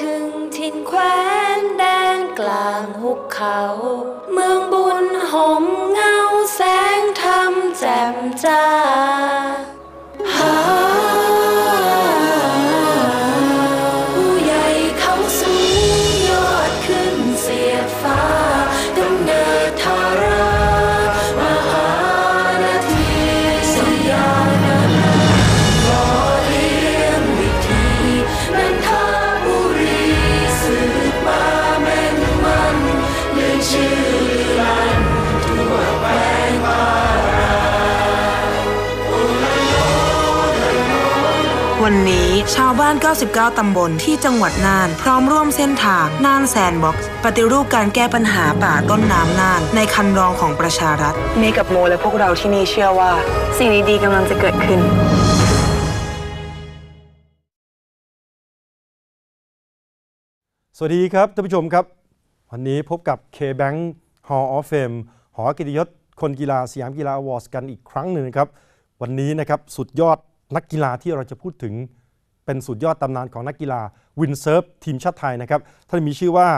ถึงทินแคว้นแดนกลางหุบเขา เมืองบุญหอมเงาแสงธรรมแจ่มจ้าาวบ้าน 99 ตำบลที่จังหวัดน่าน พร้อมร่วมเส้นทางน่านแซนด์บ็อกซ์ปฏิรูปการแก้ปัญหาป่าต้นน้ำน่าน ในคันรองของประชารัฐ เมย์กับโมและพวกเราที่นี่เชื่อว่า สิ่งดีๆกำลังจะเกิดขึ้นสวัสดีครับท่านผู้ชมครับ วันนี้พบกับ K-Bank Hall of Fame หอกิตยศคนกีฬาสยามกีฬาอวอร์ดกันอีกครั้งหนึ่งนะครับ วันนี้นะครับสุดยอดนักกีฬาที่เราจะพูดถึง เป็นสุดยอดตำนานของนักกีฬาวินเซิร์ฟทีมชาติไทยนะครับท่านมีชื่อว่า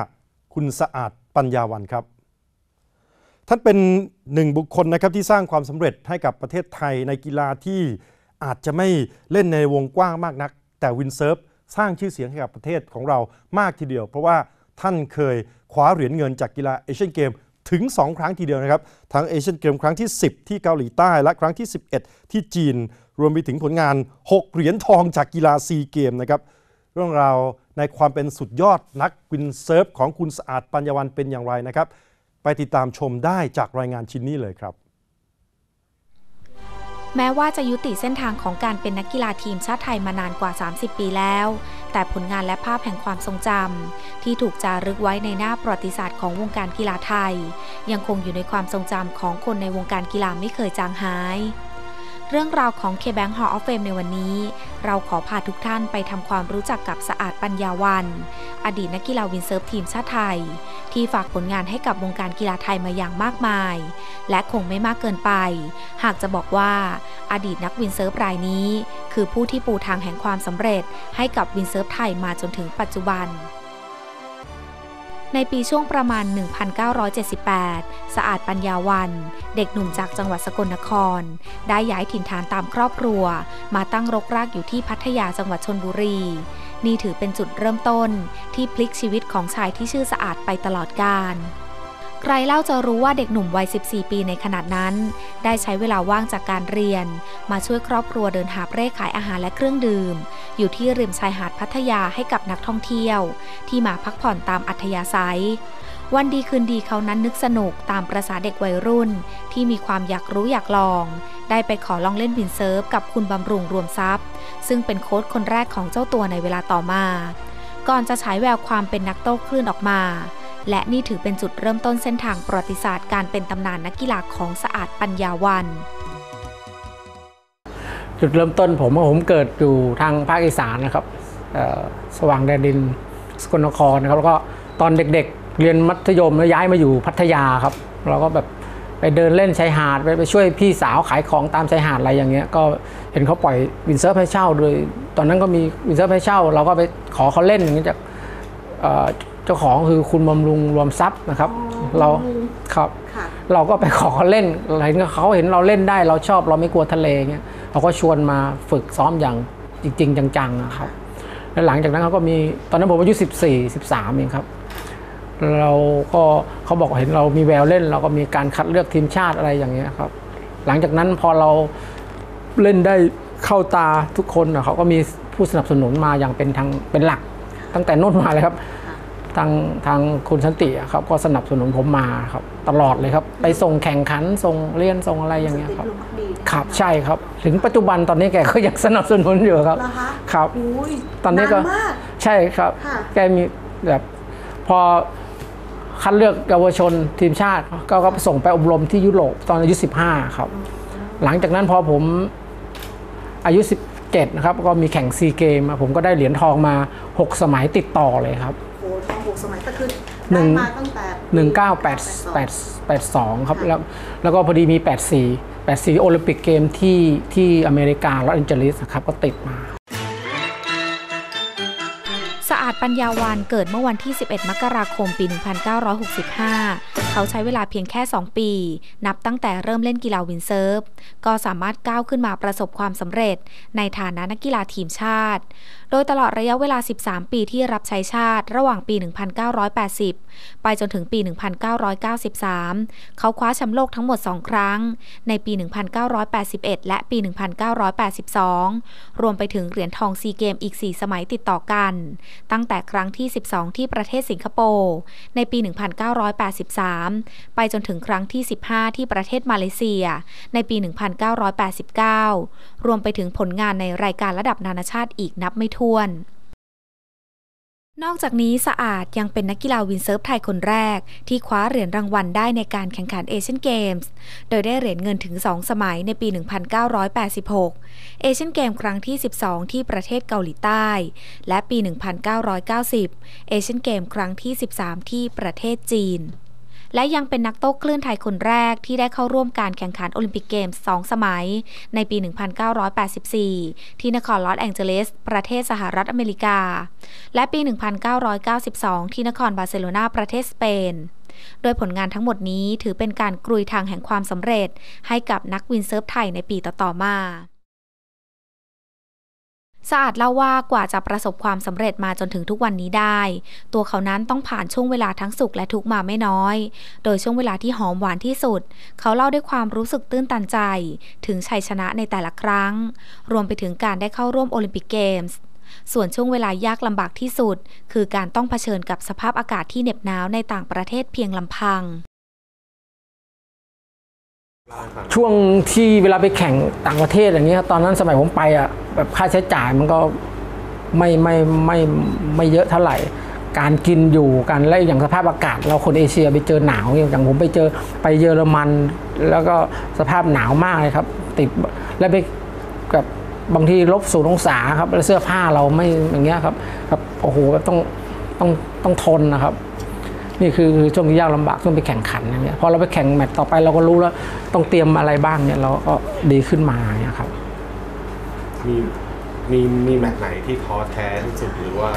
คุณสะอาดปัญญาวันครับ ท่านเป็นหนึ่งบุคคลนะครับที่สร้างความสำเร็จให้กับประเทศไทยในกีฬาที่อาจจะไม่เล่นในวงกว้างมากนัก แต่วินเซิร์ฟสร้างชื่อเสียงให้กับประเทศของเรามากทีเดียว เพราะว่าท่านเคยคว้าเหรียญเงินจากกีฬาเอเชียนเกมถึง 2 ครั้งทีเดียวนะครับ ทั้งเอเชียนเกมครั้งที่ 10 ที่เกาหลีใต้และครั้งที่ 11 ที่จีน รวมไปถึงผลงาน 6 เหรียญทองจากกีฬาซีเกมนะครับเรื่องราวในความเป็นสุดยอดนักวินเซิร์ฟของคุณสะอาดปัญญาวันเป็นอย่างไรนะครับ ไปติดตามชมได้จากรายงานชิ้นนี้เลยครับแม้ว่าจะยุติเส้นทางของการเป็นนักกีฬาทีมชาติไทยมานานกว่า 30 ปีแล้ว แต่ผลงานและภาพแห่งความทรงจำที่ถูกจารึกไว้ในหน้าประวัติศาสตร์ของวงการกีฬาไทย ยังคงอยู่ในความทรงจำของคนในวงการกีฬาไม่เคยจางหาย เรื่องราวของ K-Bank Hall of Fame ในวันนี้ เราขอพาทุกท่านไปทำความรู้จักกับสะอาดปัญญาวัน อดีตนักกีฬาวินเซิร์ฟทีมชาติไทย ที่ฝากผลงานให้กับวงการกีฬาไทยมาอย่างมากมาย และคงไม่มากเกินไป หากจะบอกว่า อดีตนักวินเซิร์ฟรายนี้ คือผู้ที่ปูทางแห่งความสำเร็จให้กับวินเซิร์ฟไทยมาจนถึงปัจจุบัน ในปีช่วงประมาณ 1978 สะอาดปัญญาวัน เด็กหนุ่มจากจังหวัดสกลนคร ได้ย้ายถิ่นฐานตามครอบครัว มาตั้งรกรากอยู่ที่พัทยาจังหวัดชนบุรี นี่ถือเป็นจุดเริ่มต้นที่พลิกชีวิตของชายที่ชื่อสะอาดไปตลอดกาล ใครเล่าจะรู้ว่าเด็กหนุ่มวัย 14 ปีในขณะนั้น ได้ใช้เวลาว่างจากการเรียน มาช่วยครอบครัวเดินหาเร่ขายอาหารและเครื่องดื่ม อยู่ที่ริมชายหาดพัทยาให้กับนักท่องเที่ยว ที่มาพักผ่อนตามอัธยาศัย วันดีคืนดีเขานั้นนึกสนุกตามประษาเด็กวัยรุ่น ที่มีความอยากรู้อยากลอง ได้ไปขอลองเล่นวินเซิร์ฟกับคุณบำรุงรวมทรัพย์ ซึ่งเป็นโค้ชคนแรกของเจ้าตัวในเวลาต่อมา ก่อนจะฉายแววความเป็นนักโต้คลื่นออกมา และนี่ถือเป็นจุดเริ่มต้นเส้นทางประวัติศาสตร์การเป็นตำนานนักกีฬาของสะอาดปัญญาวัน จุดเริ่มต้นผมว่าผมเกิดอยู่ทางภาคอีสานนะครับสว่างแดนดินสกลนครนะครับแล้วก็ตอนเด็กๆ เรียนมัธยมแล้วย้ายมาอยู่พัทยาครับเราก็แบบไปเดินเล่นชายหาดไปไปช่วยพี่สาวขายของตามชายหาดอะไรอย่างเงี้ยก็เห็นเขาปล่อยวินเซิร์ฟให้เช่าโดยตอนนั้นก็มีวินเซิร์ฟให้เช่า เราก็ไปขอเขาเล่นอย่างเงี้ยจาก เอ่อเจ้าของคือคุณบำรุงรวมทรัพย์นะครับ เราครับ เราก็ไปขอเขาเล่นเห็นเขาเห็นเราเล่นได้เราชอบเราไม่กลัวทะเลเงี้ยเราก็ชวนมาฝึกซ้อมอย่างจริง ๆ จังๆนะครับแล้วหลังจากนั้นเขาก็มีตอนนั้นผมอายุ 14 13เองครับเราก็เขาบอกเห็นเรามีแววเล่น เราก็มีการคัดเลือกทีมชาติอะไรอย่างเงี้ยครับ หลังจากนั้นพอเราเล่นได้เข้าตาทุกคนนะเขาก็มีผู้สนับสนุนมาอย่างเป็นทางเป็นหลัก ตั้งแต่นู่นมาเลยครับ ทางทางคุณสันติอะครับก็สนับสนุนผมมาครับ ตลอดเลยครับ ไปส่งแข่งขันส่งเรียนส่งอะไรอย่างเงี้ยครับครับใช่ครับ ถึงปัจจุบันตอนนี้แกก็ยังสนับสนุนอยู่ครับเหรอคะครับอุ้ยตอนนี้ก็นานมากใช่ครับค่ะแกมีแบบพอคัดเลือกเยาวชนทีมชาติก็ก็ส่งไปอบรมที่ยุโรปตอนอายุ 15 ครับ หลังจากนั้นพอผมอายุ 17 นะครับ ก็มีแข่งซีเกมผมก็ได้เหรียญทองมา 6 สมัยติดต่อเลยครับ โอ้ทองหกสมัยก็คือหนึ่ได้งมาตั้งแต่หนึ่งเก้าแปดแปดแปดสองครับแล้วแล้วก็พอดีมี84 84โอลิมปิกเกมที่ที่อเมริกาลอสแอนเจลิสครับก็ติดมา ดปัญญาวันเกิดเมื่อวันที่ 11 มกราคม ปี 1965 เขาใช้เวลาเพียงแค่ 2 ปี นับตั้งแต่เริ่มเล่นกีฬาวินเซิร์ฟ ก็สามารถก้าวขึ้นมาประสบความสำเร็จ ในฐานะนักกีฬาทีมชาติ โดยตลอดระยะเวลา 13 ปีที่รับใช้ชาติระหว่างปี 1980 ไปจนถึงปี 1993 เขาคว้าแชมป์โลกทั้งหมด 2 ครั้ง ในปี 1981 และปี 1982 รวมไปถึงเหรียญทองซีเกมอีก 4 สมัยติดต่อกัน ตั้งแต่ครั้งที่ 12 ที่ประเทศสิงคโปร์ในปี 1983 ไปจนถึงครั้งที่ 15 ที่ประเทศมาเลเซีย ในปี 1989 รวมไปถึงผลงานในรายการระดับนานาชาติอีกนับไม่ถ้วน นอกจากนี้สะอาดยังเป็นนักกีฬาวินเซิร์ฟไทยคนแรก ที่คว้าเหรียญรางวัลได้ในการแข่งขันเอเชียนเกมส์ โดยได้เหรียญเงินถึง 2 สมัยในปี 1986 เอเชียนเกมครั้งที่ 12 ที่ประเทศเกาหลีใต้ และปี 1990 เอเชียนเกมครั้งที่ 13 ที่ประเทศจีน และยังเป็นนักโต้คลื่นไทยคนแรกที่ได้เข้าร่วมการแข่งขันโอลิมปิกเกมส์2สมัย ในปี 1984 ที่นครลอสแองเจลิส ประเทศสหรัฐอเมริกา และปี 1992 ที่นครบาร์เซโลนาประเทศสเปนโดยผลงานทั้งหมดนี้ถือเป็นการกรุยทางแห่งความสำเร็จ ให้กับนักวินเซิร์ฟไทยในปีต่อๆมา สะอาดเล่าว่ากว่าจะประสบความสำเร็จมาจนถึงทุกวันนี้ได้ ตัวเขานั้นต้องผ่านช่วงเวลาทั้งสุขและทุกข์มาไม่น้อย โดยช่วงเวลาที่หอมหวานที่สุด เขาเล่าด้วยความรู้สึกตื้นตันใจ ถึงชัยชนะในแต่ละครั้ง รวมไปถึงการได้เข้าร่วมโอลิมปิกเกมส์ส่วนช่วงเวลายากลำบากที่สุด คือการต้องเผชิญกับสภาพอากาศที่เหน็บหนาวในต่างประเทศเพียงลำพัง ช่วงที่เวลาไปแข่งต่างประเทศอย่างเงี้ยตอนนั้นสมัยผมไปอะแบบค่าใช้จ่ายมันก็ไม่ไม่ไม่ไม่เยอะเท่าไหร่ การกินอยู่กันและอย่างสภาพอากาศ เราคนเอเชียไปเจอหนาวอย่างผมไปเจอไปเยอรมัน แล้วก็สภาพหนาวมากเลยครับ ติดแล้วไปกับบางทีลบศูนย์องศาครับ แล้วเสื้อผ้าเราไม่อย่างเงี้ยครับครับโอ้โหแบบต้องต้องต้องทนนะครับ นี่คือคือช่วงที่ยากลำบากช่วงไปแข่งขันอย่างเงี้ยพอเราไปแข่งแมตช์ต่อไปเราก็รู้แล้วต้องเตรียมอะไรบ้างเนี่ยเราก็ดีขึ้นมาเนี่ยครับมีมีมีแมตช์ไหนที่ท้อแท้ที่สุดหรือว่า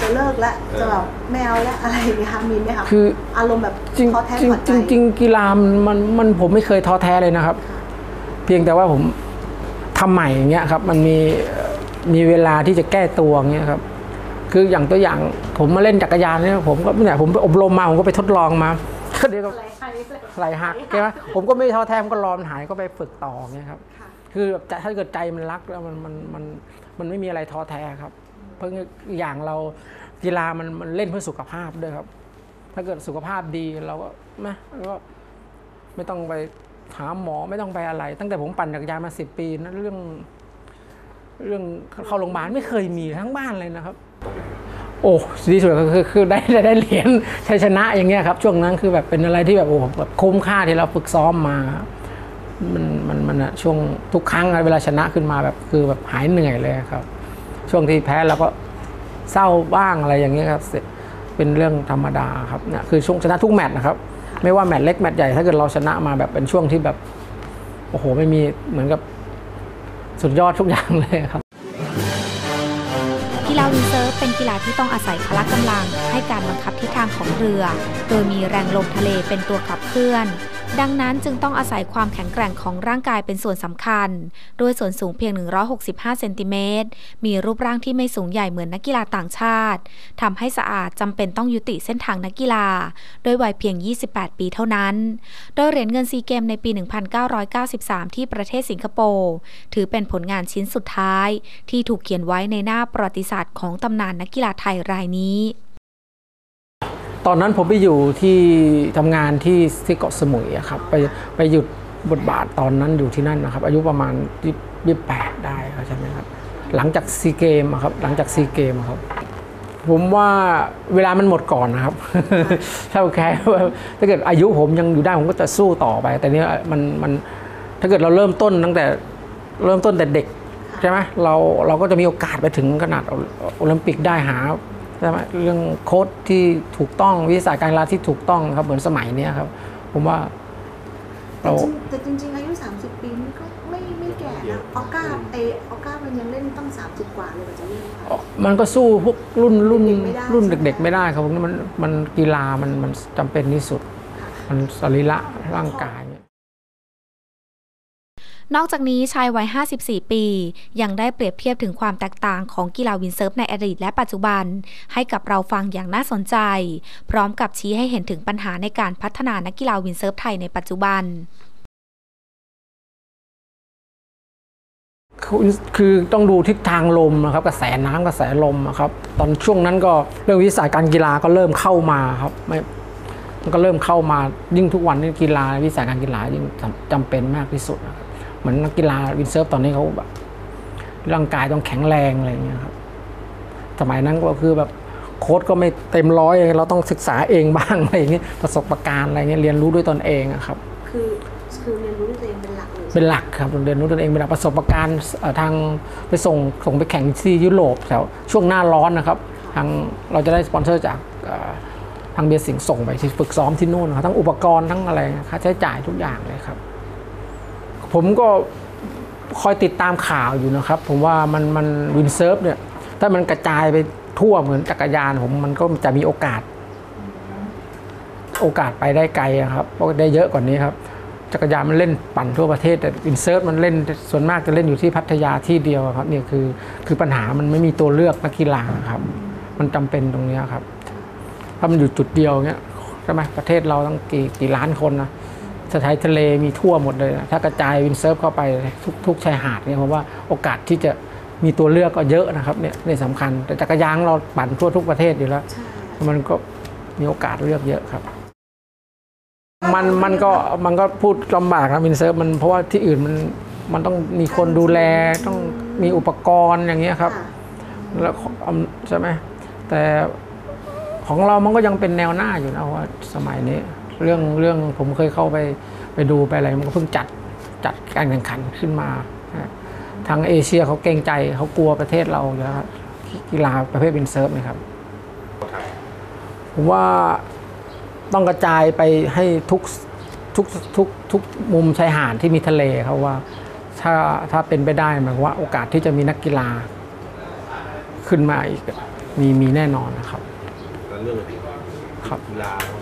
จะเลิกแล้วเออจะแบบไม่เอาแล้วอะไรอย่างเงี้ยค่ะมีไหมคะคืออารมณ์แบบจริงท้อแท้จริงถอดใจจริงจริงกีฬามันมันมันผมไม่เคยท้อแท้เลยนะครับ เพียงแต่ว่าผมทำใหม่อย่างเงี้ยครับ มันมีเอ่อมีเวลาที่จะแก้ตัวอย่างเงี้ยครับ คืออย่างตัวอย่างผมมาเล่นจักรยานเนี่ยผมก็เนี่ยผมไปอบรมมาผมก็ไปทดลองมาเดี๋ยวก็ไหลหักใช่ไหมผมก็ไม่ท้อแท้ผมก็รอมันหายก็ไปฝึกต่ออย่างเงี้ยครับ คือแบบถ้าเกิดใจมันรักแล้วมันมันมันมันไม่มีอะไรท้อแท้ครับ เพราะอย่างเรากีฬามันมันเล่นเพื่อสุขภาพด้วยครับ ถ้าเกิดสุขภาพดีเราก็นะเราก็ไม่ต้องไปหาหมอไม่ต้องไปอะไร ตั้งแต่ผมปั่นจักรยานมาสิบปีนะเรื่อง เรื่องเข้าโรงพยาบาลไม่เคยมีทั้งบ้านเลยนะครับ โอ้ดีสุดก็คือคือได้ได้เหรียญชัยชนะอย่างเงี้ยครับ ช่วงนั้นคือแบบเป็นอะไรที่แบบโอ้แบบคุ้มค่าที่เราฝึกซ้อมมา มันมันมันอะช่วงทุกครั้งเวลาชนะขึ้นมาแบบคือแบบหายเหนื่อยเลยครับ ช่วงที่แพ้เราก็เศร้าบ้างอะไรอย่างเงี้ยครับเสร็จเป็นเรื่องธรรมดาครับเนี่ยคือช่วงชนะทุกแมตช์นะครับ ไม่ว่าแมตช์เล็กแมตช์ใหญ่ถ้าเกิดเราชนะมาแบบเป็นช่วงที่แบบโอ้โหไม่มีเหมือนกับสุดยอดทุกอย่างเลยครับ กีฬาที่ต้องอาศัยพละกำลัง ให้การบังคับทิศทางของเรือ โดยมีแรงลมทะเลเป็นตัวขับเคลื่อน ดังนั้นจึงต้องอาศัยความแข็งแกร่งของร่างกายเป็นส่วนสำคัญโดยส่วนสูงเพียง 165 เซนติเมตร มีรูปร่างที่ไม่สูงใหญ่เหมือนนักกีฬาต่างชาติ ทำให้สะอาดจำเป็นต้องยุติเส้นทางนักกีฬาโดยวัยเพียง 28 ปีเท่านั้น โดยเหรียญเงินซีเกมในปี 1993 ที่ประเทศสิงคโปร์ ถือเป็นผลงานชิ้นสุดท้าย ที่ถูกเขียนไว้ในหน้าประวัติศาสตร์ของตำนานนักกีฬาไทยรายนี้ ตอนนั้นผมไปอยู่ที่ทำงานที่ที่เกาะสมุยครับไปไปหยุดบทบาทตอนนั้นอยู่ที่นั่นนะครับ อายุประมาณยี่สิบแปดได้ครับใช่ไหมครับหลังจากซีเกมครับหลังจากซีเกมครับ ผมว่าเวลามันหมดก่อนนะครับถ้าแค่ถ้าเกิดอายุผมยังอยู่ได้ผมก็จะสู้ต่อไป แต่เนี้ยมันมันถ้าเกิดเราเริ่มต้นตั้งแต่เริ่มต้นแต่เด็กใช่ไหมเราเราก็จะมีโอกาสไปถึงขนาดโอลิมปิกได้หา เรื่องโค้ดที่ถูกต้องวิทยาศาสตร์การกีฬาที่ถูกต้องครับเหมือนสมัยเนี้ยครับ ผมว่าแต่เราจริงแต่จริงๆ อายุ 30 ปีนี่ก็ไม่ไม่แก่นะออก้าไอออก้ามันยังเล่นต้อง 30 กว่าเลยกว่าจะเล่นค่ะมันก็สู้พวกรุ่นรุ่นเด็กๆไม่ได้รุ่นใช่ไหมเด็ก ๆ ไม่ได้ครับมันมันกีฬามันมันจำเป็นที่สุดค่ะมันสรีระร่างกายเนอกจากนี้ชายวัย 54 ปี ยังได้เปรียบเทียบถึงความแตกต่างของกีฬาวินเซิร์ฟในอดีตและปัจจุบัน ให้กับเราฟังอย่างน่าสนใจ พร้อมกับชี้ให้เห็นถึงปัญหาในการพัฒนานักกีฬาวินเซิร์ฟไทยในปัจจุบันคือต้องดูทิศทางลมนะครับกระแสน้ำกระแสลมอะครับตอนช่วงนั้นก็เรื่องวิสัยการกีฬาก็เริ่มเข้ามาครับไม่มันก็เริ่มเข้ามายิ่งทุกวันนี้กีฬาวิสัยการกีฬายิ่งจำจำเป็นมากที่สุดนะครับ เหมือนนักกีฬาวินเซิร์ฟตอนนี้เขาแบบร่างกายต้องแข็งแรงอะไรอย่างเงี้ยครับ สมัยนั้นก็คือแบบโค้ดก็ไม่เต็มร้อย เราต้องศึกษาเองบ้างอะไรอย่างเงี้ยประสบการณ์อะไรเงี้ยเรียนรู้ด้วยตนเองอะครับ คือคือเรียนรู้ด้วยตัวเองเป็นหลักเลยเป็นหลักครับเรียนรู้ตนเองเป็นหลักประสบการณ์เอ่อทางไปส่งส่งไปแข่งที่ยุโรปแถวช่วงหน้าร้อนนะครับ ทางเราจะได้สปอนเซอร์จากเอ่อทางเบียร์สิงห์ส่งไปที่ฝึกซ้อมที่นู่นนะครับทั้งอุปกรณ์ทั้งอะไรค่าใช้จ่ายทุกอย่างเลยครับ ผมก็คอยติดตามข่าวอยู่นะครับ ผมว่ามันมันวินเซิร์ฟเนี่ย ถ้ามันกระจายไปทั่วเหมือนจักรยานผมมันก็จะมีโอกาส โอกาสไปได้ไกลครับได้เยอะกว่านี้ครับ จักรยานมันเล่นปั่นทั่วประเทศแต่วินเซิร์ฟมันเล่นส่วนมากจะเล่นอยู่ที่พัทยาที่เดียวครับเนี่ยคือคือปัญหามันไม่มีตัวเลือกนักกีฬาครับ มันจำเป็นตรงนี้ครับ ถ้ามันอยู่จุดเดียวเงี้ยใช่ไหมประเทศเราตั้งกี่กี่ล้านคนนะ สถานทะเลมีทั่วหมดเลยนะถ้ากระจายวินเซิร์ฟเข้าไปทุกทุกชายหาดเนี่ยผมว่าโอกาสที่จะมีตัวเลือกก็เยอะนะครับเนี่ยนี่สำคัญแต่จักรยานเราปั่นทั่วทุกประเทศอยู่แล้วใช่มันก็มีโอกาสเลือกเยอะครับ มันมันก็มันก็พูดลำบากนะวินเซิร์ฟมันเพราะว่าที่อื่นมันมันต้องมีคนดูแลต้องมีอุปกรณ์อย่างเงี้ยครับค่ะแล้วเอาใช่ไหมแต่ของเรามันก็ยังเป็นแนวหน้าอยู่นะว่าสมัยนี้ เรื่องเรื่องผมเคยเข้าไปไปดูไปอะไรมันก็เพิ่งจัดจัดการแข่งขันขึ้นมานะทางเอเชียเขาเกรงใจเขากลัวประเทศเราอยู่แล้วครับกีฬาประเภทวินเซิร์ฟนะครับผมว่าต้องกระจายไปให้ทุกทุกทุกทุกมุมชายหาดที่มีทะเลครับว่าถ้าถ้าเป็นไปได้หมายความว่าโอกาสที่จะมีนักกีฬาขึ้นมาอีกมีมีแน่นอนนะครับแล้วเรื่องอะไรครับกีฬาพวกนี้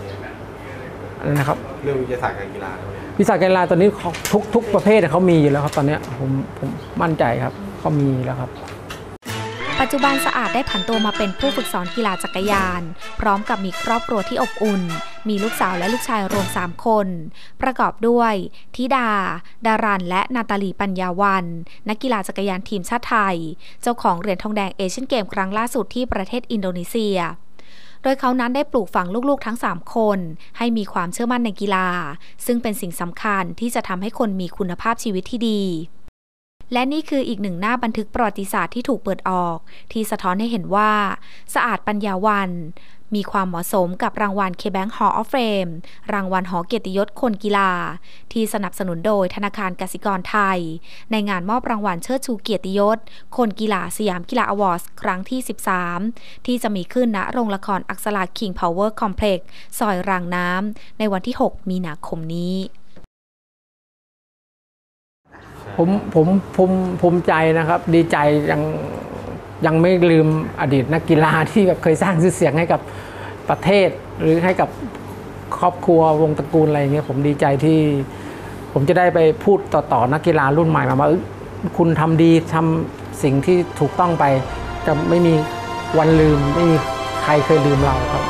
อะไรนะครับ เรื่องวิทยาศาสตร์การกีฬาพวกนี้วิสาหการกีฬาตอนนี้เขาทุกทุกประเภทเขามีอยู่แล้วครับตอนเนี้ยผมผมมั่นใจครับเขามีแล้วครับ ปัจจุบันสะอาดได้ผันตัวมาเป็นผู้ฝึกสอนกีฬาจักรยาน พร้อมกับมีครอบครัวที่อบอุ่น มีลูกสาวและลูกชายรวม 3 คน ประกอบด้วยธิดา ดารัน และนาตาลีปัญญาวัน นักกีฬาจักรยานทีมชาติไทย เจ้าของเหรียญทองแดงเอเชียนเกมครั้งล่าสุดที่ประเทศอินโดนีเซีย โดยเขานั้นได้ปลูกฝังลูกๆทั้ง 3 คน ให้มีความเชื่อมั่นในกีฬา ซึ่งเป็นสิ่งสำคัญที่จะทำให้คนมีคุณภาพชีวิตที่ดี และนี่คืออีกหนึ่งหน้าบันทึกประวัติศาสตร์ที่ถูกเปิดออก ที่สะท้อนให้เห็นว่า สะอาดปัญญาวัน มีความเหมาะสมกับรางวัล K-Bank Hall of Fame รางวัลหอเกียรติยศคนกีฬา ที่สนับสนุนโดยธนาคารกสิกรไทย ในงานมอบรางวัลเชิดชูเกียรติยศ คนกีฬาสยามกีฬาอวอร์ดครั้งที่ 13 ที่จะมีขึ้นณโรงละครอักษรา King Power Complex ซอยรางน้ำในวันที่ 6 มีนาคมนี้ ผมผมผมภูมิใจนะครับ ดีใจยังยังไม่ลืมอดีตนักกีฬาที่แบบเคยสร้างชื่อเสียงให้กับประเทศ หรือให้กับครอบครัววงตระกูลอะไรเงี้ยผมดีใจที่ ผมจะได้ไปพูดต่อๆนักกีฬารุ่นใหม่มาว่าคุณทำดีทำสิ่งที่ถูกต้องไปจะไม่มีวันลืม ไม่มีใครเคยลืมเราครับ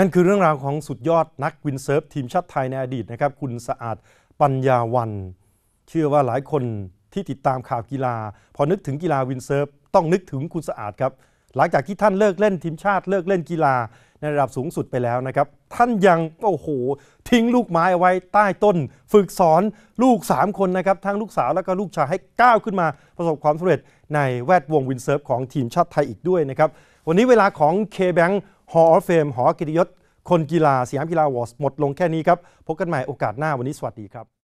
นั่นคือเรื่องราวของสุดยอดนักวินเซิร์ฟทีมชาติไทยในอดีตนะครับ คุณสะอาดปัญญาวัน เชื่อว่าหลายคนที่ติดตามข่าวกีฬา พอนึกถึงกีฬาวินเซิร์ฟต้องนึกถึงคุณสะอาดครับ หลังจากที่ท่านเลิกเล่นทีมชาติเลิกเล่นกีฬาในระดับสูงสุดไปแล้วนะครับ ท่านยังโอ้โห ทิ้งลูกไม้เอาไว้ใต้ต้น ฝึกสอนลูก 3 คนนะครับ ทั้งลูกสาวแล้วก็ลูกชายให้ก้าวขึ้นมา ประสบความสำเร็จในแวดวงวินเซิร์ฟของทีมชาติไทยอีกด้วยนะครับ วันนี้เวลาของ K-Bank Hall of Fame หอกิติยศ คนกีฬาสยามกีฬาวอร์สหมดลงแค่นี้ครับ พบกันใหม่โอกาสหน้าวันนี้สวัสดีครับ